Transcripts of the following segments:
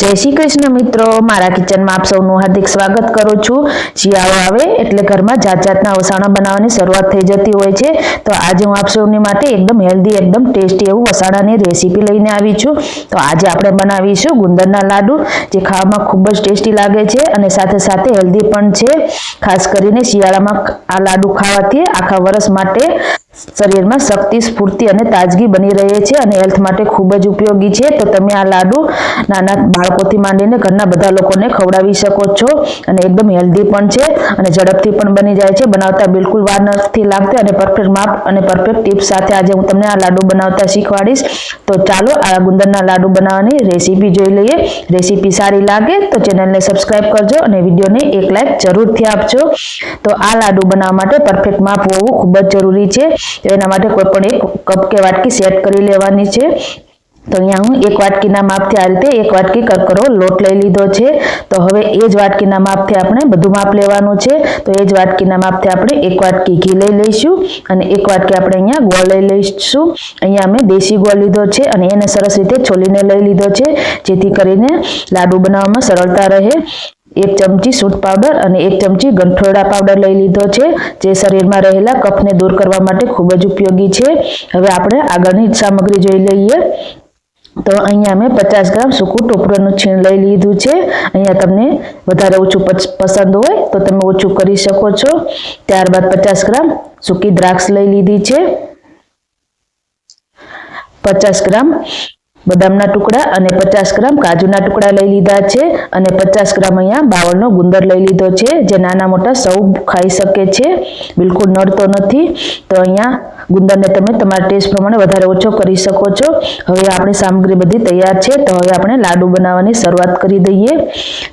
જય શ્રી કૃષ્ણ મિત્રો, મારા કિચનમાં આપ સૌનું હાર્દિક સ્વાગત કરું છું. શિયાળો આવે એટલે ઘરમાં જાત જાતના વસાણા બનાવવાની શરૂઆત થઈ જતી હોય છે. તો આજે હું આપ સૌની માટે એકદમ હેલ્ધી એકદમ ટેસ્ટી એવું વસાણાની રેસીપી લઈને આવી છું. તો આજે આપણે બનાવીશું ગુંદરના લાડુ, જે ખાવામાં ખૂબ જ ટેસ્ટી લાગે છે અને સાથે સાથે હેલ્ધી પણ છે. ખાસ કરીને શિયાળામાં આ લાડુ ખાવાથી આખા વર્ષ માટે શરીરમાં શક્તિ, સ્ફૂર્તિ અને તાજગી બની રહે છે અને હેલ્થ માટે ખૂબ જ ઉપયોગી છે. તો તમે આ લાડુ નાના બાળકોથી માંડીને ઘરના બધા લોકોને ખવડાવી શકો છો અને એકદમ હેલ્ધી પણ છે અને ઝડપથી પણ બની જાય છે. બનાવતા બિલકુલ વાર નથી લાગતી અને પરફેક્ટ માપ અને પરફેક્ટ ટિપ્સ સાથે આજે હું તમને આ લાડુ બનાવતા શીખવાડીશ. તો ચાલો આ ગુંદરના લાડુ બનાવવાની રેસીપી જોઈ લઈએ. રેસીપી સારી લાગે તો ચેનલને સબસ્ક્રાઈબ કરજો અને વિડીયોને એક લાઈક જરૂરથી આપજો. તો આ લાડુ બનાવવા માટે પરફેક્ટ માપ હોવું ખૂબ જ જરૂરી છે. તો એના માટે કોઈ પણ એક કપ કે વાટકી સેટ કરી લેવાની છે. તો અહીંયા હું એક વાટકીના માપથી આ રીતે એક વાટકી કરકરો લોટ લઈ લીધો છે. તો હવે એ જ વાટકીના માપથી આપણે બધું માપ લેવાનું છે. તો એ જ વાટકીના માપથી આપણે એક વાટકી ઘી લઈ લઈશું અને એક વાટકી આપણે અહીંયા ગોળ લઈ લઈશું. અહીંયા અમે દેશી ગોળ લીધો છે અને એને સરસ રીતે છોલીને લઈ લીધો છે જેથી કરીને લાડુ બનાવવામાં સરળતા રહે. એક ચમચી સૂટ પાવડર અને એક ચમચી ગંઠોડા પાવડર લઈ લીધો છે, જે શરીરમાં રહેલા કફને દૂર કરવા માટે ખૂબ જ ઉપયોગી છે. હવે આપણે આગળની સામગ્રી જોઈ લઈએ. તો અહીંયા મેં પચાસ ગ્રામ સૂકું ટોપરાનું છીણ લઈ લીધું છે. અહીંયા તમને વધારે ઓછું પસંદ હોય તો તમે ઓછું કરી શકો છો. ત્યારબાદ પચાસ ગ્રામ સૂકી દ્રાક્ષ લઈ લીધી છે. પચાસ ગ્રામ બદામના ટુકડા અને પચાસ ગ્રામ કાજુના ટુકડા લઈ લીધા છે અને પચાસ ગ્રામ અહીંયા બાવળનો ગુંદર લઈ લીધો છે, જે નાના મોટા સૌ ખાઈ શકે છે. બિલકુલ નડતો નથી. તો અહીંયા ગુંદરને તમે તમારા ટેસ્ટ પ્રમાણે વધારે ઓછો કરી શકો છો. હવે આપણી સામગ્રી બધી તૈયાર છે, તો હવે આપણે લાડુ બનાવવાની શરૂઆત કરી દઈએ.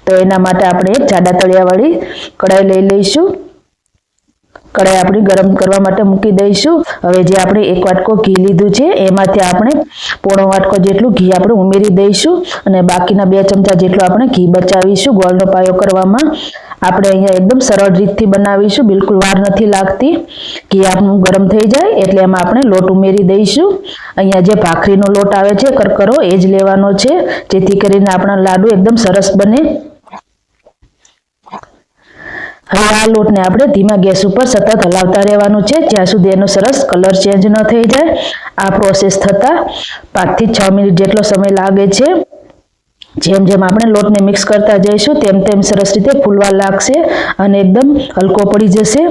તો એના માટે આપણે એક જાડા તળિયાવાળી કઢાઈ લઈ લઈશું. કઢાઈ આપણી ગરમ કરવા માટે મૂકી દઈશું. હવે જે આપણે એક વાટકો ઘી લીધું છે, એમાંથી આપણે પોણો વાટકો જેટલું ઘી આપણે ઉમેરી દઈશું અને બાકીના બે ચમચા જેટલું આપણે ઘી બચાવીશું ગોળનો પાયો કરવામાં. આપણે અહીંયા એકદમ સરળ રીતથી બનાવીશું, બિલકુલ વાર નથી લાગતી. ઘી આપણું ગરમ થઈ જાય એટલે એમાં આપણે લોટ ઉમેરી દઈશું. અહીંયા જે ભાખરીનો લોટ આવે છે, કરકરો, એ જ લેવાનો છે, જેથી કરીને આપણા લાડુ એકદમ સરસ બને. હવે આ લોટને આપણે ધીમા ગેસ ઉપર સતત હલાવતા રહેવાનું છે. જ્યાં સુધી એનો સરસ કલર ચેન્જ ન થઈ જાય, આ પ્રોસેસ થતાં પાંચથી છ મિનિટ જેટલો સમય લાગે છે. જેમ જેમ આપણે લોટને મિક્સ કરતા જઈશું, તેમ તેમ સરસ રીતે ફૂલવા લાગશે અને એકદમ હલકો પડી જશે.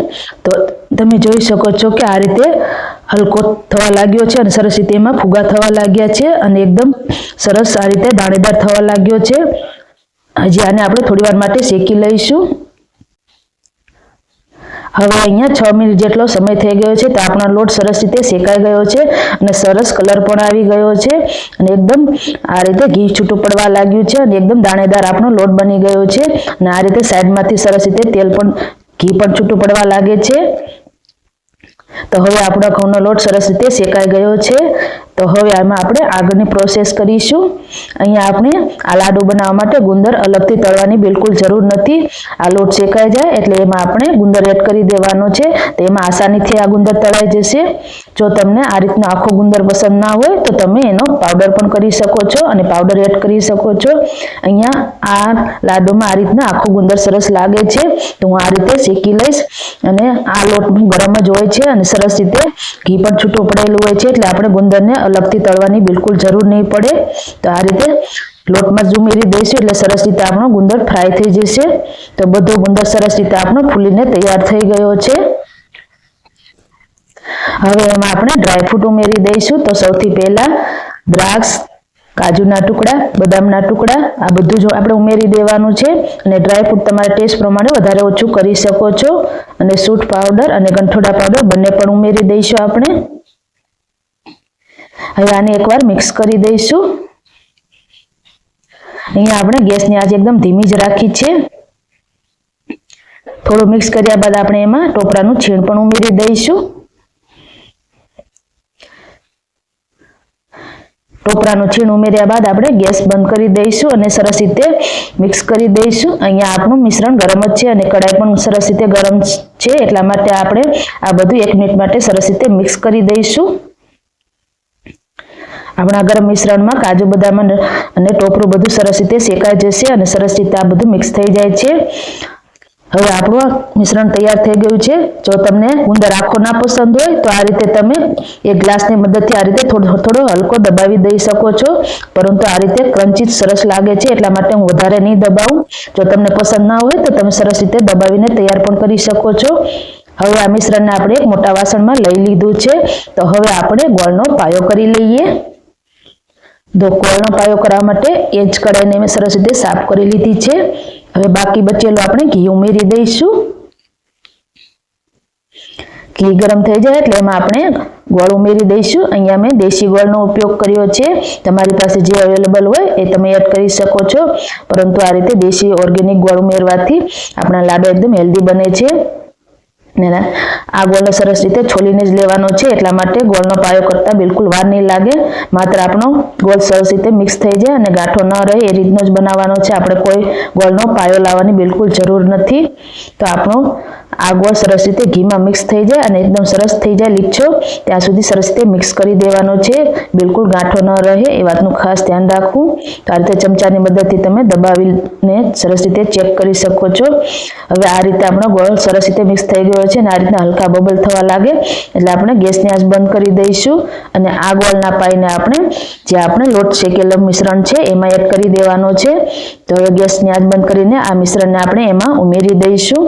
તો તમે જોઈ શકો છો કે આ રીતે હલકો થવા લાગ્યો છે અને સરસ રીતે એમાં ફુગા થવા લાગ્યા છે અને એકદમ સરસ આ રીતે દાણેદાર થવા લાગ્યો છે. હજી આને આપણે થોડી વાર માટે શેકી લઈશું. હવે અહીંયા છ મિનિટ જેટલો સમય થઈ ગયો છે તો આપણો લોટ સરસ રીતે શેકાઈ ગયો છે અને સરસ કલર પણ આવી ગયો છે અને એકદમ આ રીતે ઘી છૂટું પડવા લાગ્યું છે અને એકદમ દાણેદાર આપણો લોટ બની ગયો છે અને આ રીતે સાઈડમાંથી સરસ રીતે તેલ પણ ઘી પણ છૂટું પડવા લાગે છે. તો હવે આપણો ઘઉંનો લોટ સરસ રીતે શેકાઈ ગયો છે તો હવે આમાં આપણે આગળની પ્રોસેસ કરીશું. અહીંયા આપણે આ લાડુ બનાવવા માટે ગુંદર અલગથી તળવાની બિલકુલ જરૂર નથી. આ લોટ શેકાઈ જાય એટલે એમાં આપણે ગુંદર એડ કરી દેવાનો છે. તો એમાં આસાનીથી આ ગુંદર તળાઈ જશે. જો તમને આ રીતનો આખો ગુંદર પસંદ ના હોય તો તમે એનો પાવડર પણ કરી શકો છો અને પાવડર એડ કરી શકો છો. અહીંયા આ લાડુમાં આ રીતના આખો ગુંદર સરસ લાગે છે. તો હું આ રીતે શેકી લઈશ અને આ લોટ ગરમ જ હોય છે અને સરસ રીતે ઘી પણ છૂટું પડેલું હોય છે. એટલે આપણે ગુંદરને અલગથી તળવાની બિલકુલ જરૂર નહીં પડે. તો આ રીતે લોટમાં જ ઉમેરી દઈશું એટલે સરસ રીતે આપણો ગુંદર ફ્રાય થઈ જશે. તો બધો ગુંદર સરસ રીતે આપણો ફૂલીને તૈયાર થઈ ગયો છે. હવે એમાં આપણે ડ્રાયફ્રૂટ ઉમેરી દઈશું. તો સૌથી પહેલા દ્રાક્ષ, કાજુના ટુકડા, બદામના ટુકડા, આ બધું જો આપણે ઉમેરી દેવાનું છે. અને ડ્રાયફ્રૂટ તમારા ટેસ્ટ પ્રમાણે વધારે ઓછું કરી શકો છો. અને સૂટ પાવડર અને ગંઠોડા પાવડર બંને પણ ઉમેરી દઈશું આપણે. હવે આને એકવાર મિક્સ કરી દઈશું. અહીંયા આપણે ગેસની આંચ એકદમ ધીમી જ રાખી છે. થોડું મિક્સ કર્યા બાદ આપણે એમાં ટોપરાનું છીણ પણ ઉમેરી દઈશું. ટોપરાનું છીણ ઉમેર્યા બાદ આપણે ગેસ બંધ કરી દઈશું અને સરસ રીતે મિક્સ કરી દઈશું. અહીંયા આપણું મિશ્રણ ગરમ જ છે અને કડાઈ પણ સરસ રીતે ગરમ છે એટલા માટે આપણે આ બધું એક મિનિટ માટે સરસ રીતે મિક્સ કરી દઈશું. આપણા ગરમ મિશ્રણમાં કાજુ બદામ અને ટોપરું બધું સરસ રીતે શેકાઈ જશે અને સરસ રીતે આ બધું મિક્સ થઈ જાય છે. હવે આપણું મિશ્રણ તૈયાર થઈ ગયું છે. જો તમને ગુંદર આખો ના પસંદ હોય, તો આ રીતે તમે એક ગ્લાસની મદદથી આ રીતે થોડો થોડો હલકો દબાવી દઈ શકો છો. પરંતુ આ રીતે ક્રંચી સરસ લાગે છે, એટલા માટે હું વધારે નહીં દબાવું. જો તમને પસંદ ના હોય, તો તમે સરસ રીતે દબાવીને તૈયાર પણ કરી શકો છો. હવે આ મિશ્રણને આપણે એક મોટા વાસણમાં લઈ લીધું છે. તો હવે આપણે ગોળનો પાયો કરી લઈએ. ગોળનો પાયો કરવા માટે એ જ કડાઈને મેં સરસ રીતે સાફ કરી લીધી છે. હવે બાકી બચેલું આપણે ઘી ઉમેરી દઈશું. ઘી ગરમ થઈ જાય એટલે એમાં આપણે ગોળ ઉમેરી દઈશું. અહીંયા મેં દેશી ગોળનો ઉપયોગ કર્યો છે. તમારી પાસે જે અવેલેબલ હોય એ તમે એડ કરી શકો છો. પરંતુ આ રીતે દેશી ઓર્ગેનિક ગોળ ઉમેરવાથી આપણા લાડુ એકદમ હેલ્ધી બને છે. ને આ ગોળને સરસ રીતે છોલીને જ લેવાનો છે એટલા માટે ગોળનો પાયો કરતાં બિલકુલ વાર નહીં લાગે. માત્ર આપણો ગોળ સરસ રીતે મિક્સ થઈ જાય અને ગાંઠો ન રહે એ રીતનો જ બનાવવાનો છે. આપણે કોઈ ગોળનો પાયો લાવવાની બિલકુલ જરૂર નથી. તો આપણો આ ગોળ સરસ રીતે ઘીમાં મિક્સ થઈ જાય અને એકદમ સરસ થઈ જાય લીચો. ત્યાં સુધી સરસ રીતે મિક્સ કરી દેવાનો છે. બિલકુલ ગાંઠો ન રહે એ વાતનું ખાસ ધ્યાન રાખવું. તો આ રીતે ચમચાની મદદથી તમે દબાવીને સરસ રીતે ચેક કરી શકો છો. હવે આ રીતે આપણો ગોળ સરસ રીતે મિક્સ થઈ ગયો છે અને આ રીતના હલકા બબલ થવા લાગે એટલે આપણે ગેસની આંચ બંધ કરી દઈશું. અને આ ગોળના પાઈને આપણે જે આપણે લોટ શેકેલો મિશ્રણ છે એમાં એડ કરી દેવાનો છે. તો હવે ગેસની આંચ બંધ કરીને આ મિશ્રણને આપણે એમાં ઉમેરી દઈશું.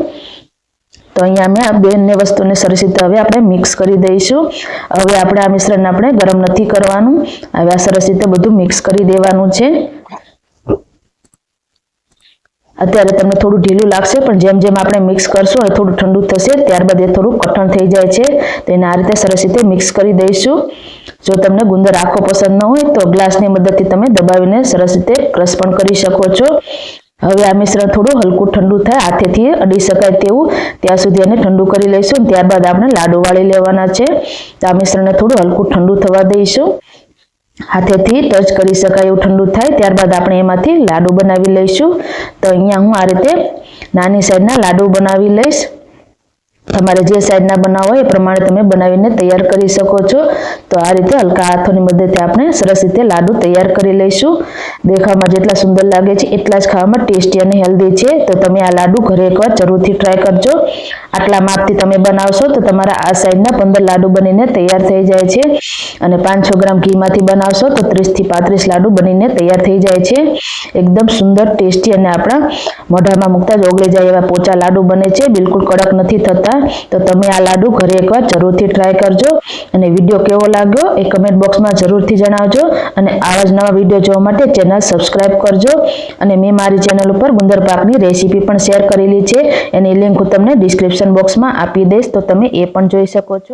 તો અહીંયા મેં આ બંને વસ્તુને સરસ રીતે હવે આપણે મિક્સ કરી દઈશું. હવે આપણે આ મિશ્રણને આપણે ગરમ નથી કરવાનું. હવે આ સરસ રીતે બધું મિક્સ કરી દેવાનું છે. અત્યારે તમને થોડું ઢીલું લાગશે, પણ જેમ જેમ આપણે મિક્સ કરશું એ થોડું ઠંડુ થશે, ત્યારબાદ એ થોડું કઠણ થઈ જાય છે. તેને આ રીતે સરસ રીતે મિક્સ કરી દઈશું. જો તમને ગુંદર આખો પસંદ ન હોય, તો ગ્લાસની મદદથી તમે દબાવીને સરસ રીતે ક્રશ પણ કરી શકો છો. હવે આ મિશ્રણ થોડું હલકું ઠંડુ થાય, હાથેથી અડી શકાય તેવું. ત્યાં સુધી એને ઠંડુ કરી લઈશું ત્યારબાદ આપણે લાડુ વાળી લેવાના છે. તો આ મિશ્રણને થોડું હલકું ઠંડુ થવા દઈશું. હાથેથી ટચ કરી શકાય એવું ઠંડુ થાય, ત્યારબાદ આપણે એમાંથી લાડુ બનાવી લઈશું. તો અહીંયા હું આ રીતે નાની સાઈઝના લાડુ બનાવી લઈશ. તમારે જે સાઈડના બનાવો એ પ્રમાણે તમે બનાવીને તૈયાર કરી શકો છો. તો આ રીતે હલકા હાથોની મદદથી આપણે સરસ રીતે લાડુ તૈયાર કરી લઈશું. દેખાવમાં જેટલા સુંદર લાગે છે એટલા જ ખાવામાં ટેસ્ટી અને હેલ્ધી છે. તો તમે આ લાડુ ઘરે એકવાર જરૂરથી ટ્રાય કરજો. આટલા માપથી તમે બનાવશો તો તમારા આ સાઈડના પંદર લાડુ બનીને તૈયાર થઈ જાય છે. અને પાંચસો ગ્રામ ઘીમાંથી બનાવશો તો ત્રીસથી પાંત્રીસ લાડુ બનીને તૈયાર થઈ જાય છે. એકદમ સુંદર ટેસ્ટી અને આપણા મોઢામાં મૂકતા જ ઓગળી જાય એવા પોચા લાડુ બને છે. બિલકુલ કડક નથી થતા. તો તમે આ લાડુ ઘરે એકવાર જરૂરથી ટ્રાય કરજો અને વીડિયો કેવો લાગ્યો એ કમેન્ટ બોક્સમાં જરૂરથી જણાવજો અને આવા જ નવા વીડિયો જોવા માટે ચેનલ સબસ્ક્રાઈબ કરજો અને મેં મારી ચેનલ ઉપર ગુંદર પાકની રેસીપી પણ શેર કરેલી છે. એની લિંક હું તમને ડિસ્ક્રિપ્શન બોક્સમાં આપી દઈશ. તો તમે એ પણ જોઈ શકો છો.